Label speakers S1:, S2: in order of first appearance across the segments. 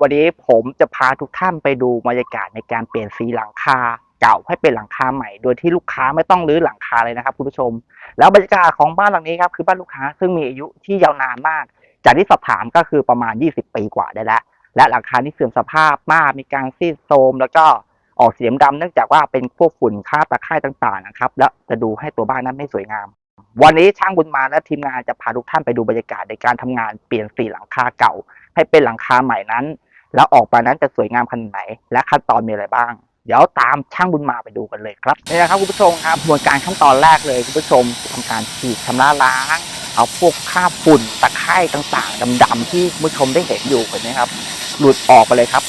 S1: วันนี้ผมจะพาทุกท่านไปดูบรรยากาศในการเปลี่ยนสีหลังคาเก่าให้เป็นหลังคาใหม่ โดยที่ลูกค้าไม่ต้องรื้อหลังคาเลยนะครับ คุณผู้ชม แล้วบรรยากาศของบ้านหลังนี้ครับคือบ้านลูกค้าซึ่งมีอายุที่ยาวนานมาก จากที่สอบถามก็คือประมาณ 20 ปีกว่าได้แล้ว และหลังคานี่เสื่อมสภาพมากมีการซีดโทรมแล้วก็ออกเสีดำๆเนื่องจากว่าเป็นพวกฝุ่นคราตะไคร่ต่างๆนะครับ แล้วจะดูให้ตัวบ้านนั้นไม่สวยงาม วันนี้ช่างบุญมาและทีมงานจะพาทุกท่านไปดูบรรยากาศในการทำงานเปลี่ยนสีหลังคาเก่า ให้เป็นหลังคาใหม่นั้น แล้วออกมานั้นจะสวยงามขนาดไหน และขั้นตอนมีอะไรบ้าง เดี๋ยวตามช่างบุญมาไปดูกันเลยครับนี่นะครับคุณผู้ชมครับกระบวนการขั้นตอนแรกเลยคุณผู้ชมทำการฉีดชำระล้าง เอาพวกคราบฝุ่นตะไคร่ต่างๆดำๆที่คุณผู้ชมได้เห็นอยู่เห็นไหมครับ หลุดออกไปเลยครับ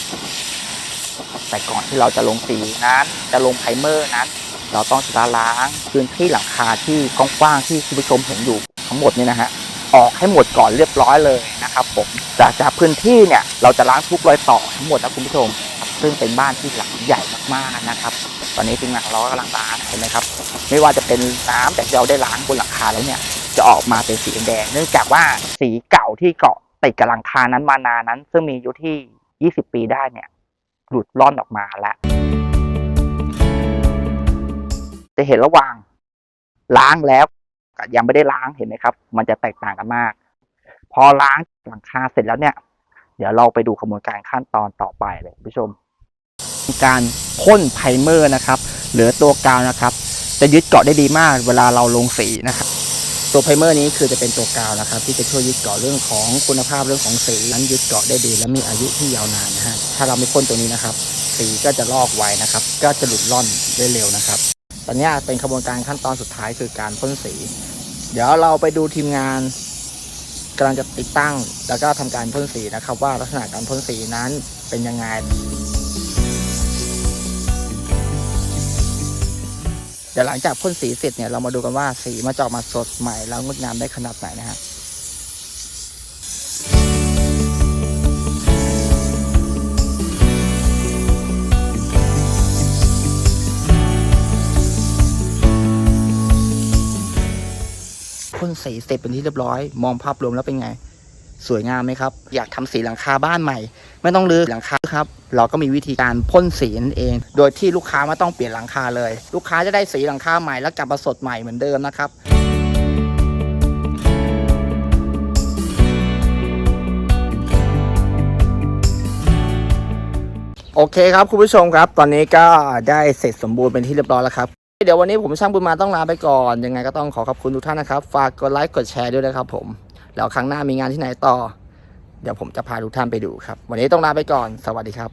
S1: แต่ก่อนที่เราจะลงสีนั้น จะลงไพรเมอร์นั้นเราต้องชำระล้างพื้นที่หลังคาที่กว้างๆที่คุณผู้ชมเห็นอยู่ทั้งหมดนี่นะฮะ ออกให้หมดก่อนเรียบร้อยเลยนะครับผมจากจากพื้นที่เนี่ยเราจะล้างทุกรอยต่อทั้งหมดนะคุณผู้ชม ซึ่งเป็นบ้านที่หลังใหญ่มากๆนะครับ ตอนนี้ทีมงานของเรากำลังล้างเห็นไหมครับ ไม่ว่าจะเป็นน้ำแต่เราได้ล้างบนหลังคาแล้วเนี่ยจะออกมาเป็นสีแดง เนื่องจากว่าสีเก่าที่เกาะติดกับหลังคานั้นมานานนั้น ซึ่งมีอายุที่ 20 ปีได้เนี่ยหลุดร่อนออกมาแล้วจะเห็นระหว่างล้างแล้ว ยังไม่ได้ล้างเห็นไหมครับ มันจะแตกต่างกันมาก พอล้างหลังคาเสร็จแล้วเนี่ย เดี๋ยวเราไปดูกระบวนการขั้นตอนต่อไปเลยผู้ชม การพ่นไพรเมอร์นะครับ หรือตัวกาวนะครับ จะยึดเกาะได้ดีมาก เวลาเราลงสีนะครับตัวไพรเมอร์นี้คือจะเป็นตัวกาวนะครับ ที่จะช่วยยึดเกาะเรื่องของคุณภาพเรื่องของสีนั้นยึดเกาะได้ดี และมีอายุที่ยาวนานนะฮะถ้าเราไม่พ่นตัวนี้นะครับ สีก็จะลอกไว้นะครับ ก็จะหลุดร่อนได้เร็วนะครับ ตอนนี้เป็นขบวนการขั้นตอนสุดท้ายคือการพ่นสี เดี๋ยวเราไปดูทีมงานกำลังจะติดตั้ง แล้วก็ทำการพ่นสีนะครับ ว่าลักษณะการพ่นสีนั้นเป็นยังไงเดี๋ยวหลังจากพ่นสีเสร็จเนี่ยเรามาดูกันว่าสีมาจะออกมาสดใหม่แล้วงดงามได้ขนาดไหนนะฮะ พ่นสีเสร็จเป็นที่เรียบร้อย มองภาพรวมแล้วเป็นไง สวยงามไหมครับ อยากทำสีหลังคาบ้านใหม่ ไม่ต้องรื้อหลังคาครับ เราก็มีวิธีการพ่นสีนั่นเอง โดยที่ลูกค้าไม่ต้องเปลี่ยนหลังคาเลย ลูกค้าจะได้สีหลังคาใหม่แล้วกลับมาสดใหม่เหมือนเดิมนะครับโอเคครับคุณผู้ชมครับ ตอนนี้ก็ได้เสร็จสมบูรณ์เป็นที่เรียบร้อยแล้วครับ เดี๋ยววันนี้ผมช่างบุญมาต้องลาไปก่อน ยังไงก็ต้องขอขอบคุณทุกท่านนะครับ ฝากกดไลค์กดแชร์ด้วยนะครับผม แล้วครั้งหน้ามีงานที่ไหนต่อ เดี๋ยวผมจะพาทุกท่านไปดูครับ วันนี้ต้องลาไปก่อน สวัสดีครับ